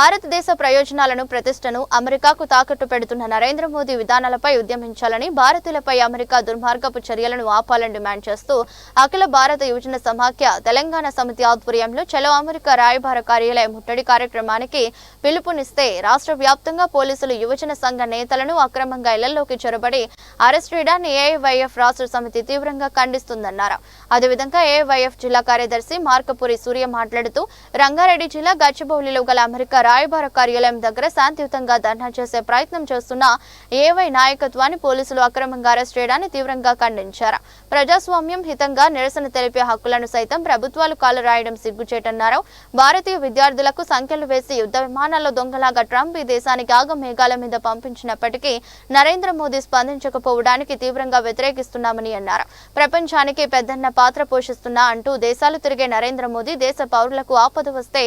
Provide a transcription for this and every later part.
భారతదేశ ప్రయోజనాలను ప్రతిష్టను అమెరికాకు తాకట్టు పెడుతున్న నరేంద్ర మోదీ విధానాలపై ఉద్యమించాలని భారతీయులపై అమెరికా దుర్మార్గపు చర్యలను ఆపాలని డిమాండ్ చేస్తూ అఖిల భారత యువజన సమాఖ్య తెలంగాణ సమితి ఆధ్వర్యంలో చలో అమెరికా రాయబార కార్యాలయ ముట్టడి కార్యక్రమానికి పిలుపునిస్తే రాష్ట్ర వ్యాప్తంగా పోలీసులు యువజన సంఘ నేతలను అక్రమంగా ఇళ్ళలోకి చొరబడి అరెస్ట్ చేయడాన్ని ఏఐవైఎఫ్ రాష్ట్ర సమితి తీవ్రంగా ఖండిస్తుందన్నారు. అదేవిధంగా ఏఐవైఎఫ్ జిల్లా కార్యదర్శి మార్కపురి సూర్య మాట్లాడుతూ రంగారెడ్డి జిల్లా గచ్చిబౌలిలో గల అమెరికా రాయబార కార్యాలయం దగ్గర శాంతియుతంగా ధర్నా చేసే ప్రయత్నం చేస్తున్న ఏవై నాయకత్వాన్ని పోలీసులు అక్రమంగా అరెస్ట్ చేయడాన్ని తీవ్రంగా ఖండించారు. ప్రజాస్వామ్యం హితంగా నిరసన తెలిపే హక్కులను సైతం ప్రభుత్వాలు కాలు రాయడం సిగ్గుచేటన్నారు భారతీయ విద్యార్థులకు సంఖ్యలు వేసి యుద్ధ విమానాల్లో దొంగలాగా ట్రంప్ ఈ దేశానికి ఆగమేఘాల మీద పంపించినప్పటికీ నరేంద్ర మోదీ స్పందించకపోవడానికి తీవ్రంగా వ్యతిరేకిస్తున్నామని అన్నారు. ప్రపంచానికి పెద్దన్న పాత్ర పోషిస్తున్నా అంటూ దేశాలు తిరిగే నరేంద్ర మోదీ దేశ పౌరులకు ఆపద వస్తే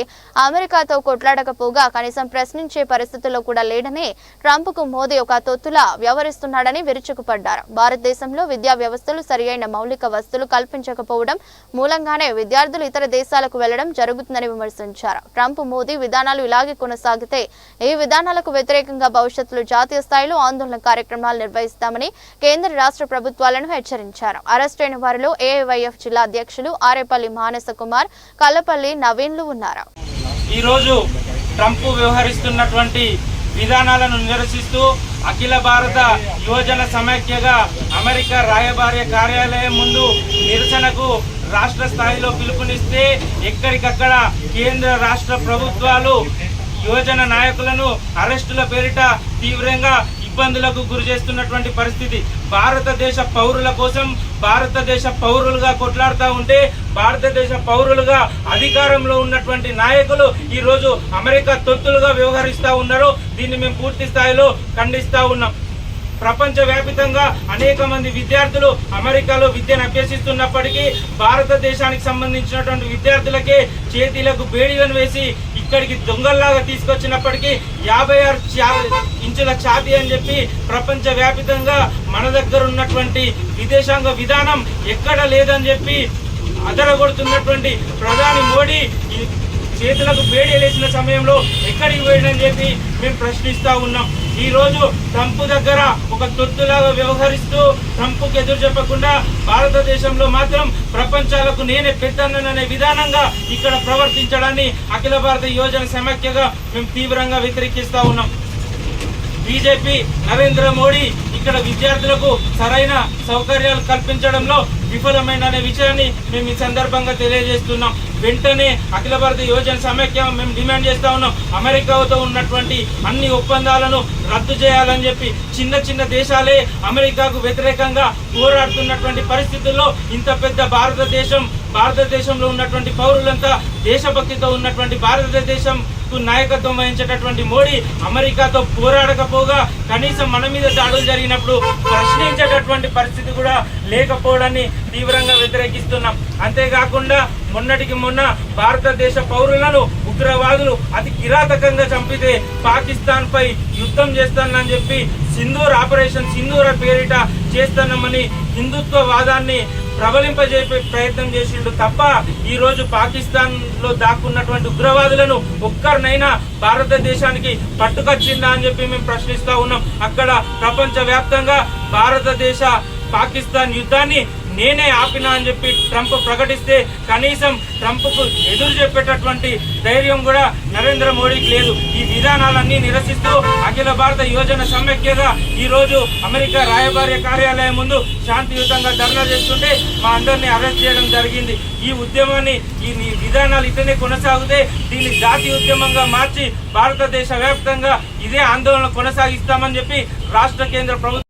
అమెరికాతో కొట్లాడకపోగా కనీసం ప్రశ్నించే పరిస్థితుల్లో కూడా లేడని ట్రంప్కు మోదీ ఒక తొత్తులా వ్యవహరిస్తున్నాడని విరుచుకుపడ్డారు. భారతదేశంలో విద్యా వ్యవస్థలు సరియైన మౌలిక వస్తువులు కల్పించకపోవడం మూలంగానే విద్యార్థులు ఇతర దేశాలకు వెళ్ళడం జరుగుతుందని విమర్శించారు. ట్రంప్ మోదీ విధానాలు ఇలాగే కొనసాగితే ఈ విధానాలకు వ్యతిరేకంగా భవిష్యత్తులో జాతీయ స్థాయిలో ఆందోళన కార్యక్రమాలు నిర్వహిస్తామని కేంద్ర రాష్ట్ర ప్రభుత్వాలను హెచ్చరించారు. అరెస్ట్ అయిన వారిలో ఏఐవైఎఫ్ జిల్లా అధ్యక్షులు ఆరేపల్లి మానస కుమార్ కల్లపల్లి నవీన్లు ఉన్నారు. ఈరోజు ట్రంప్ వ్యవహరిస్తున్నటువంటి విధానాలను నిరసిస్తూ అఖిల భారత యువజన సమైక్యగా అమెరికా రాయబార్య కార్యాలయం ముందు నిరసనకు రాష్ట్ర స్థాయిలో పిలుపునిస్తే ఎక్కడికక్కడ కేంద్ర రాష్ట్ర ప్రభుత్వాలు యువజన నాయకులను అరెస్టుల పేరిట తీవ్రంగా ఇబ్బందులకు గురి చేస్తున్నటువంటి పరిస్థితి. భారతదేశ పౌరుల కోసం భారతదేశ పౌరులుగా కొట్లాడుతూ ఉంటే భారతదేశ పౌరులుగా అధికారంలో ఉన్నటువంటి నాయకులు ఈరోజు అమెరికా తొత్తులుగా వ్యవహరిస్తూ ఉన్నారు. దీన్ని మేము పూర్తి స్థాయిలో ఖండిస్తూ ఉన్నాం. ప్రపంచవ్యాపితంగా అనేక మంది విద్యార్థులు అమెరికాలో విద్యను అభ్యసిస్తున్నప్పటికీ భారతదేశానికి సంబంధించినటువంటి విద్యార్థులకే చేతిలకు బేడీలను వేసి ఇక్కడికి దొంగల్లాగా తీసుకొచ్చినప్పటికీ యాభై ఆరు చా- ఇంచుల ఛాతీ అని చెప్పి ప్రపంచ వ్యాపితంగా మన దగ్గర ఉన్నటువంటి విదేశాంగ విధానం ఎక్కడ లేదని చెప్పి అదరగొడుతున్నటువంటి ప్రధాని మోడీ చేతులకు వేడి లేచిన సమయంలో ఎక్కడికి పోయిందని చెప్పి మేము ప్రశ్నిస్తూ ఉన్నాం. ఈ రోజు ట్రంప్ దగ్గర ఒక తొత్తులాగా వ్యవహరిస్తూ ట్రంప్కి ఎదురు చెప్పకుండా భారతదేశంలో మాత్రం ప్రపంచాలకు నేనే పెద్దన్ననే విధానంగా ఇక్కడ ప్రవర్తించడాన్ని అఖిల భారత యువజన సమైక్యగా మేము తీవ్రంగా వ్యతిరేకిస్తూ ఉన్నాం. బీజేపీ నరేంద్ర మోడీ ఇక్కడ విద్యార్థులకు సరైన సౌకర్యాలు కల్పించడంలో విఫలమైన అనే విషయాన్ని మేము ఈ సందర్భంగా తెలియజేస్తున్నాం. వెంటనే అఖిల భారత యువజన సమైక్య మేము డిమాండ్ చేస్తా ఉన్నాం. అమెరికాతో ఉన్నటువంటి అన్ని ఒప్పందాలను రద్దు చేయాలని చెప్పి చిన్న చిన్న దేశాలే అమెరికాకు వ్యతిరేకంగా పోరాడుతున్నటువంటి పరిస్థితుల్లో ఇంత పెద్ద భారతదేశం భారతదేశంలో ఉన్నటువంటి పౌరులంతా దేశభక్తితో ఉన్నటువంటి భారతదేశం నాయకత్వం వహించేటటువంటి మోడీ అమెరికాతో పోరాడకపోగా కనీసం మన మీద దాడులు జరిగినప్పుడు ప్రశ్నించేటటువంటి పరిస్థితి కూడా లేకపోవడాన్ని తీవ్రంగా వ్యతిరేకిస్తున్నాం. అంతేకాకుండా మొన్నటికి మొన్న భారతదేశ పౌరులను ఉగ్రవాదులు అతి కిరాతకంగా చంపితే పాకిస్తాన్ పై యుద్ధం చేస్తానని చెప్పి సింధూర్ ఆపరేషన్ సింధూర పేరిట చేస్తానమని హిందుత్వ వాదాన్ని ప్రబలింపజేపే ప్రయత్నం చేసిండు తప్ప ఈ రోజు పాకిస్తాన్లో దాక్కున్నటువంటి ఉగ్రవాదులను ఒక్కరినైనా భారతదేశానికి పట్టుకొచ్చిందా అని చెప్పి మేము ప్రశ్నిస్తా ఉన్నాం. అక్కడ ప్రపంచ వ్యాప్తంగా భారతదేశ పాకిస్తాన్ యుద్ధాన్ని నేనే ఆపినా అని చెప్పి ట్రంప్ ప్రకటిస్తే కనీసం ట్రంప్కు ఎదురు చెప్పేటటువంటి ధైర్యం కూడా నరేంద్ర మోడీకి లేదు. ఈ విధానాలన్నీ నిరసిస్తూ అఖిల భారత యువజన సమైక్యగా ఈ రోజు అమెరికా రాయబార్య కార్యాలయం ముందు శాంతియుతంగా ధర్నా చేస్తుంటే మా అందరినీ అరెస్ట్ చేయడం జరిగింది. ఈ ఉద్యమాన్ని ఈ విధానాలు ఇతనే కొనసాగితే దీన్ని జాతీయ ఉద్యమంగా మార్చి భారతదేశ వ్యాప్తంగా ఇదే ఆందోళన కొనసాగిస్తామని చెప్పి రాష్ట్ర కేంద్ర ప్రభుత్వం